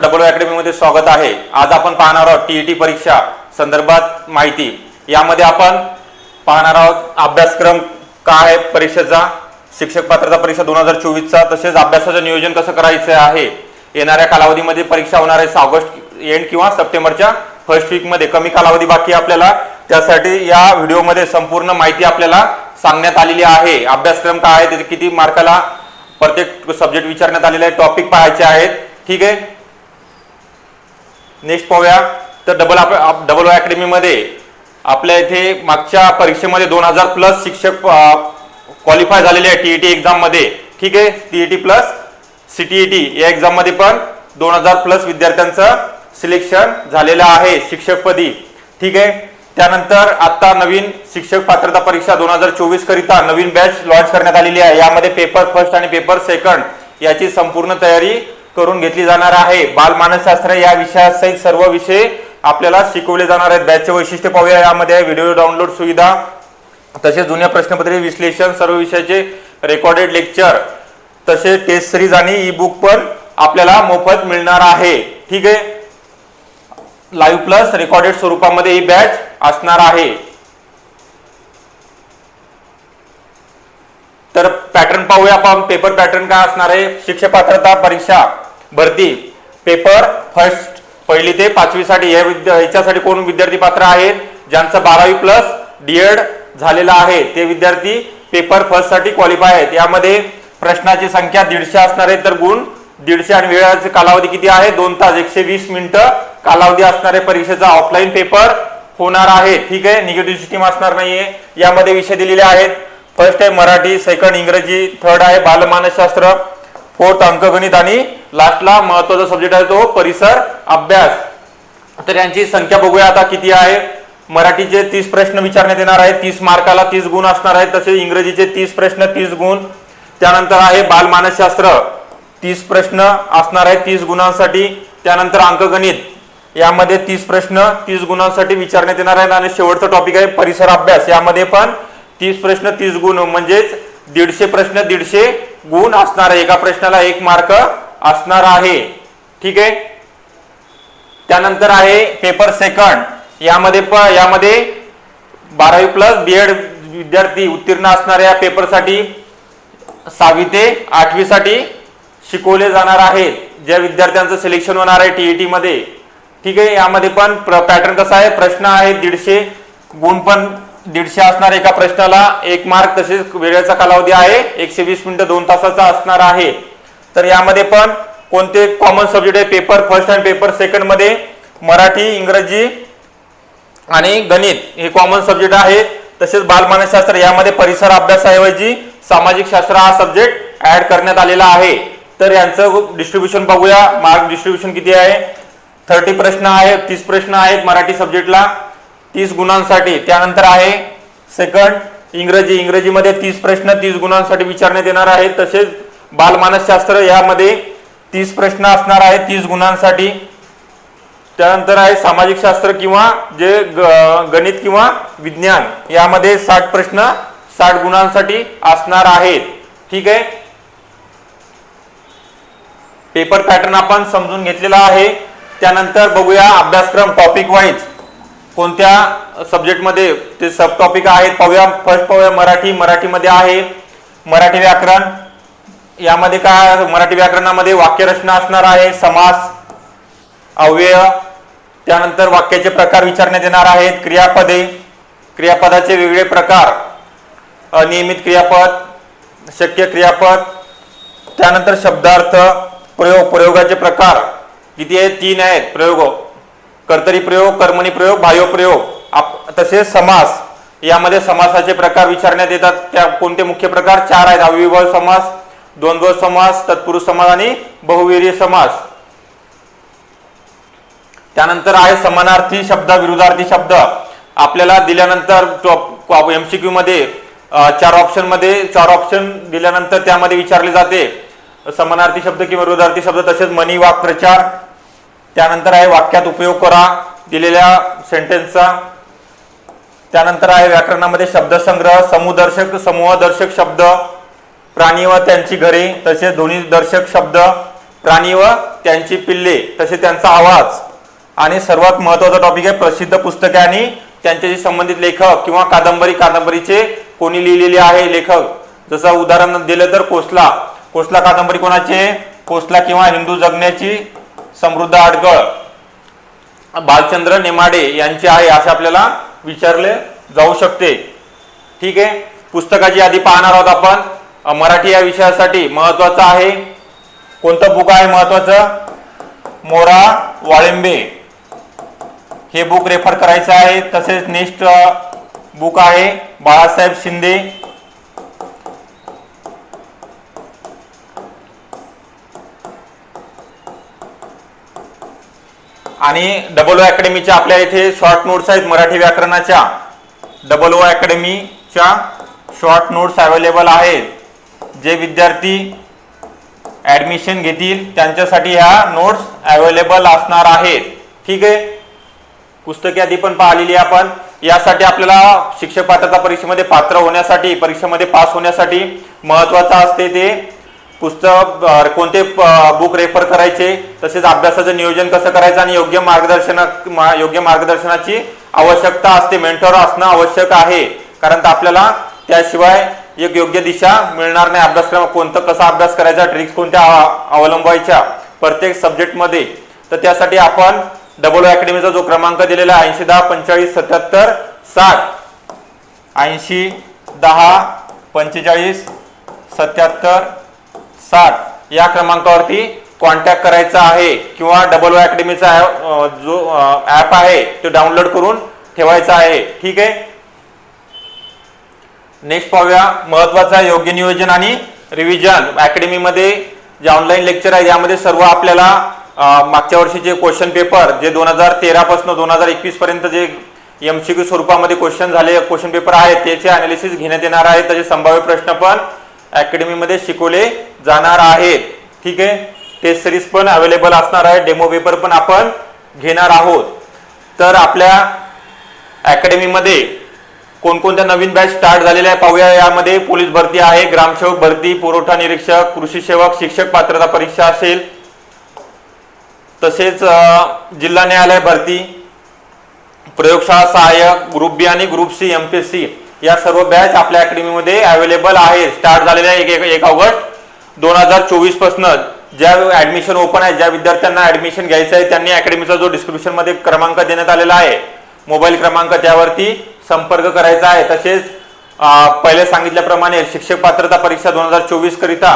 Double अकॅडमीमध्ये स्वागत आहे. आज आपण पाहणार आहोत टीईटी परीक्षा संदर्भात माहिती. यामध्ये आपण पाहणार आहोत अभ्यासक्रम काय आहे परीक्षेचा शिक्षक पात्रता परीक्षा दोन हजार चोवीसचा तसेच अभ्यासाचं नियोजन कसं करायचं आहे? येणाऱ्या कालावधीमध्ये परीक्षा होणार आहे ऑगस्ट एंड किंवा सप्टेंबरच्या फर्स्ट वीकमध्ये कमी कालावधी बाकी आपल्याला. त्यासाठी या व्हिडिओमध्ये संपूर्ण माहिती आपल्याला सांगण्यात आलेली आहे. अभ्यासक्रम काय आहे त्याचे किती मार्काला प्रत्येक सब्जेक्ट विचारण्यात आलेले आहे टॉपिक पाहायचे आहेत. ठीक आहे? नेक्स्ट पाहूया. तर डबल आप डबल ओ अकॅडमीमध्ये आपल्या इथे मागच्या परीक्षेमध्ये दोन हजार प्लस शिक्षक क्वालिफाय झालेले आहे टी ई टी एक्झाममध्ये ठीक आहे? TET plus C T E T या एक्झाममध्ये पण दोन हजार प्लस विद्यार्थ्यांचं सिलेक्शन झालेलं आहे शिक्षकपदी ठीक आहे? त्यानंतर आता नवीन शिक्षक पात्रता परीक्षा दोन हजार चोवीस करिता नवीन बॅच लॉन्च करण्यात आलेली आहे. यामध्ये पेपर फर्स्ट आणि पेपर सेकंड याची संपूर्ण तयारी करून घेतली जाणार आहे. बालमानसशास्त्र या विषयासहित सर्व विषय आपल्याला शिकवले जाणार आहेत. बॅचचे वैशिष्ट्य पाहूया यामध्ये. व्हिडिओ डाउनलोड सुविधा तसेच जुन्या प्रश्नपत्रे विश्लेषण सर्व विषयाचे रेकॉर्डेड लेक्चर तसे टेस्ट सिरीज आणि ई बुक पण आपल्याला मोफत मिळणार आहे. ठीक आहे? लाईव्ह प्लस रेकॉर्डेड स्वरूपामध्ये ही बॅच असणार आहे. तर पॅटर्न पाहूया आपण. पेपर पॅटर्न काय असणार आहे? शिक्षक पात्रता परीक्षा. भरती. पेपर फर्स्ट पहिली ते पाचवीसाठी या विद्या याच्यासाठी कोण विद्यार्थी पात्र आहेत? ज्यांचं बारावी प्लस डीएड झालेला आहे ते विद्यार्थी पेपर फर्स्टसाठी क्वालिफाय आहेत. यामध्ये प्रश्नाची संख्या दीडशे असणार आहे तर गुण दीडशे आणि वेळाचा कालावधी किती आहे? दोन तास एकशे वीस मिनिटं कालावधी असणारे परीक्षेचा ऑफलाईन पेपर होणार आहे. ठीक आहे? निगेटिव्ह सिस्टीम असणार नाहीये. यामध्ये विषय दिलेले आहेत. फर्स्ट आहे मराठी सेकंड इंग्रजी थर्ड आहे बालमानसशास्त्र. हो, फोर्थ अंकगणित आणि लास्टला महत्त्वाचा सब्जेक्ट आहे तो परिसर अभ्यास. तर यांची संख्या बघूया आता किती आहे. मराठीचे तीस प्रश्न विचारण्यात येणार आहे तीस मार्काला तीस गुण असणार आहेत. तसे इंग्रजीचे तीस प्रश्न तीस गुण. त्यानंतर आहे बालमानसशास्त्र तीस प्रश्न असणार आहे तीस गुणांसाठी. त्यानंतर अंकगणित. यामध्ये तीस प्रश्न तीस गुणांसाठी विचारण्यात येणार आहेत. आणि शेवटचा टॉपिक आहे परिसर अभ्यास. यामध्ये पण तीस प्रश्न तीस गुण. म्हणजेच दीडशे प्रश्न दीडशे गुण असणार आहे एका प्रश्नाला एक मार्क असणार आहे. ठीक आहे? त्यानंतर आहे पेपर सेकंड यामध्ये प यामध्ये बारावी प्लस बी एड विद्यार्थी उत्तीर्ण असणाऱ्या पेपरसाठी सहावी ते आठवीसाठी शिकवले जाणार आहेत. ज्या विद्यार्थ्यांचं सिलेक्शन होणार आहे टीईटी मध्ये. ठीक आहे? यामध्ये पण पॅटर्न कसा आहे? प्रश्न आहे दीडशे गुण पण दीडशे असणार एका प्रश्नाला एक मार्क तसेच वेळेचा कालावधी आहे. एकशे वीस मिनिटं दोन तासाचा असणार आहे. तर यामध्ये पण कोणते कॉमन सब्जेक्ट आहे? पेपर फर्स्ट अँड पेपर सेकंडमध्ये मराठी इंग्रजी आणि गणित हे कॉमन सब्जेक्ट आहे तसेच बालमानसशास्त्र यामध्ये परिसर अभ्यासाऐवजी सामाजिक शास्त्र हा सब्जेक्ट ऍड करण्यात आलेला आहे. तर यांचं डिस्ट्रीब्युशन बघूया. मार्क डिस्ट्रीब्युशन किती आहे? थर्टी प्रश्न आहे तीस प्रश्न आहेत मराठी सब्जेक्टला तीस गुणांसाठी. त्यानंतर आहे सेकंड इंग्रजी. इंग्रजीमध्ये तीस प्रश्न तीस गुणांसाठी विचारण्यात येणार आहे तसेच बालमानसशास्त्र यामध्ये तीस प्रश्न असणार आहेत तीस गुणांसाठी. त्यानंतर आहे सामाजिक शास्त्र किंवा जे ग- गणित किंवा विज्ञान यामध्ये साठ प्रश्न साठ गुणांसाठी असणार आहेत. ठीक आहे? पेपर पॅटर्न आपण समजून घेतलेला आहे. त्यानंतर बघूया अभ्यासक्रम टॉपिक वाईज कोणत्या सब्जेक्टमध्ये ते सब टॉपिक आहेत? पाहूया. फर्स्ट पाहूया मराठी. मराठीमध्ये आहे मराठी व्याकरण. यामध्ये काय मराठी व्याकरणामध्ये वाक्यरचना असणार आहे. समास अव्यय. त्यानंतर वाक्याचे प्रकार विचारण्यात येणार आहेत. क्रियापदे. क्रियापदाचे वेगळे प्रकार. अनियमित क्रियापद शक्य क्रियापद. त्यानंतर शब्दार्थ प्रयोग प्रयोगाचे प्रकार. किती आहेत? तीन आहेत. प्रयोग. कर्तरी प्रयोग कर्मणी प्रयोग बाह्य प्रयोग आप- तसेच समास. यामध्ये समासाचे प्रकार विचारण्यात येतात. त्या कोणते मुख्य प्रकार? चार आहेत. अविभाव समास द्वंद्व समास तत्पुरुष समास आणि बहुवीर्य समास. त्यानंतर आहे समानार्थी शब्द विरुद्धार्थी शब्द. आपल्याला दिल्यानंतर एमसीक्यू मध्ये चार ऑप्शनमध्ये चार ऑप्शन दिल्यानंतर त्यामध्ये विचारले जाते. समानार्थी शब्द किंवा विरुद्धार्थी शब्द तसेच मनी वाक प्रचार त्यानंतर आहे वाक्यात उपयोग करा दिलेल्या सेंटेन्सचा त्यानंतर आहे व्याकरणामध्ये शब्दसंग्रह समूहदर्शक समूहदर्शक शब्द प्राणी व त्यांची घरे तसेच ध्वनीदर्शक शब्द प्राणी व त्यांची पिल्ले तसे त्यांचा आवाज. आणि सर्वात महत्त्वाचा टॉपिक आहे प्रसिद्ध पुस्तके आणि त्यांच्याशी संबंधित लेखक किंवा कादंबरी कादंबरीचे कोणी लिहिलेले आहे लेखक. जसं उदाहरण दिलं तर कोसला. कोसला कादंबरी कोणाचे कोसला किंवा हिंदू जगण्याची समृद्ध आडगळ. बालचंद्र नेमाडे यांचे आहे असे आपल्याला विचारले जाऊ शकते. ठीक आहे? पुस्तकाची यादी पाहणार आहोत आपण. मराठी या विषयासाठी महत्वाचं आहे. कोणतं बुक आहे महत्वाचं मोरा वाळिंबे. हे बुक रेफर करायचं आहे. तसेच नेक्स्ट बुक आहे बाळासाहेब शिंदे. आणि डबल ओ अकॅडमीच्या आपल्या इथे शॉर्ट नोट्स आहेत मराठी व्याकरणाच्या. डबल ओ अकॅडमीच्या शॉर्ट नोट्स अवेलेबल आहेत. जे विद्यार्थी ॲडमिशन घेतील त्यांच्यासाठी ह्या नोट्स अवेलेबल असणार आहेत. ठीक आहे? पुस्तके आधी पण पाहिलेली आपण. यासाठी आपल्याला शिक्षक पात्रता परीक्षेमध्ये पात्र होण्यासाठी परीक्षेमध्ये पास होण्यासाठी महत्वाचं असते ते पुस्तक कोणते बुक रेफर करायचे तसेच अभ्यासाचं नियोजन कसं करायचं आणि योग्य मार्गदर्शन मा- योग्य मार्गदर्शनाची आवश्यकता असते. मेंटॉर असणं आवश्यक आहे. कारण तर आपल्याला त्याशिवाय एक योग्य दिशा मिळणार नाही. अभ्यासक्रम कोणतं कसा अभ्यास करायचा ट्रिक्स कोणत्या अवलंबायच्या प्रत्येक सब्जेक्टमध्ये तर त्यासाठी आपण डबल अकॅडमीचा जो क्रमांक दिलेला आहे ऐंशी दहा पंचेचाळीस सत्याहत्तर साठ ऐंशी दहा पंचेचाळीस सत्याहत्तर साठ या क्रमांकावरती कॉन्टॅक्ट करायचा आहे किंवा डबल अकॅडमीचा जो ऍप आहे तो डाउनलोड करून ठेवायचा आहे. ठीक आहे? नेक्स्ट पाहूया महत्त्वाचा योग्य नियोजन आणि रिव्हिजन अकॅडमीमध्ये जे ऑनलाईन लेक्चर आहे यामध्ये सर्व आपल्याला मागच्या वर्षीचे क्वेश्चन पेपर जे दोन हजार तेरापासून दोन हजार एकवीस पर्यंत जे एमसीक्यू स्वरूपामध्ये क्वेश्चन झाले क्वेश्चन पेपर आहेत त्याचे अनालिसिस घेण्यात येणार आहे. त्याचे संभाव्य प्रश्न पण अकॅडमीमध्ये शिकवले जाणार आहेत. ठीक आहे? टेस्ट सिरीज पण अवेलेबल असणार आहे. डेमो पेपर पण आपण घेणार आहोत. तर आपल्या अकॅडमीमध्ये कोणकोणत्या नवीन बॅच स्टार्ट झालेल्या आहे पाहूया. यामध्ये पोलीस भरती आहे ग्रामसेवक भरती पुरवठा निरीक्षक कृषी सेवक शिक्षक पात्रता परीक्षा असेल. तसेच जिल्हा न्यायालय भरती प्रयोगशाळा सहाय्यक ग्रुप बी आणि group C M P C या सर्व बॅच आपल्या अकॅडमीमध्ये अवेलेबल आहे. स्टार्ट झालेल्या आहे एक एक- एक ऑगस्ट. दोन हजार चोवीसपासून ज्या ऍडमिशन ओपन आहे ज्या विद्यार्थ्यांना ऍडमिशन घ्यायचं आहे त्यांनी अकॅडमीचा जो डिस्क्रिप्शनमध्ये क्रमांक देण्यात आलेला आहे मोबाईल क्रमांक त्यावरती संपर्क करायचा आहे. तसेच पहिले सांगितल्याप्रमाणे शिक्षक पात्रता परीक्षा दोन हजार चोवीस करिता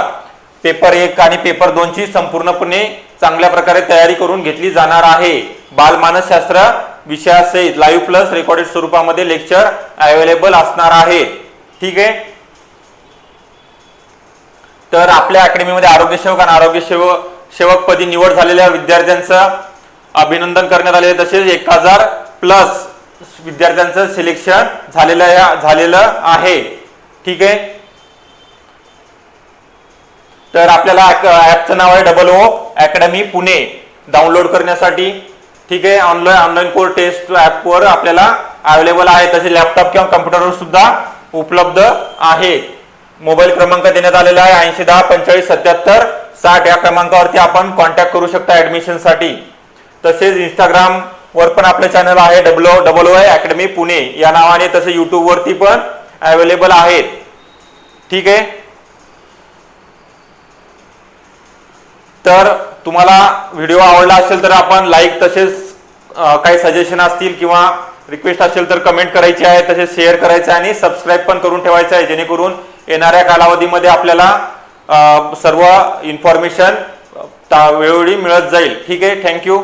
पेपर एक आणि पेपर दोनची संपूर्णपणे चांगल्या प्रकारे तयारी करून घेतली जाणार आहे. बालमानसशास्त्र विषयासहित लाईव्ह प्लस रेकॉर्डेड स्वरूपामध्ये लेक्चर अवेलेबल असणार आहे. ठीक आहे? तर आपल्या अकॅडमीमध्ये आरोग्य सेवक आणि आरोग्य सेवक सेवकपदी निवड झालेल्या विद्यार्थ्यांचं अभिनंदन करण्यात आले तसेच एक हजार प्लस विद्यार्थ्यांचं सिलेक्शन झालेलं या- झालेलं आहे. ठीक आहे? तर आपल्याला ॲपचं नाव आहे double O academy Pune download करण्यासाठी ठीक आहे ऑनलाईन ऑनलाईन कोर टेस्ट ॲपवर आपल्याला अवेलेबल आहे. तसे लॅपटॉप किंवा कम्प्युटरवर सुद्धा उपलब्ध आहे. मोबाईल क्रमांक देण्यात आलेला आहे ऐंशी दहा पंचेचाळीस सत्याहत्तर साठ. या क्रमांकावरती आपण कॉन्टॅक्ट करू शकता ऍडमिशनसाठी. तसेच इंस्टाग्राम वर पण आपलं चॅनल आहे W double O academy Pune या नावाने तसे युट्यूब वरती पण अवेलेबल आहेत. ठीक आहे? तर तुम्हाला व्हिडिओ आवडला असेल तर आपण लाईक तसेच काही सजेशन असतील किंवा रिक्वेस्ट असेल तर कमेंट करायची आहे तसेच शेअर करायचं आहे आणि सबस्क्राईब पण करून ठेवायचं आहे जेणेकरून येणाऱ्या कालावधीमध्ये आपल्याला सर्व इन्फॉर्मेशन वेळोवेळी मिळत जाईल. ठीक आहे थँक्यू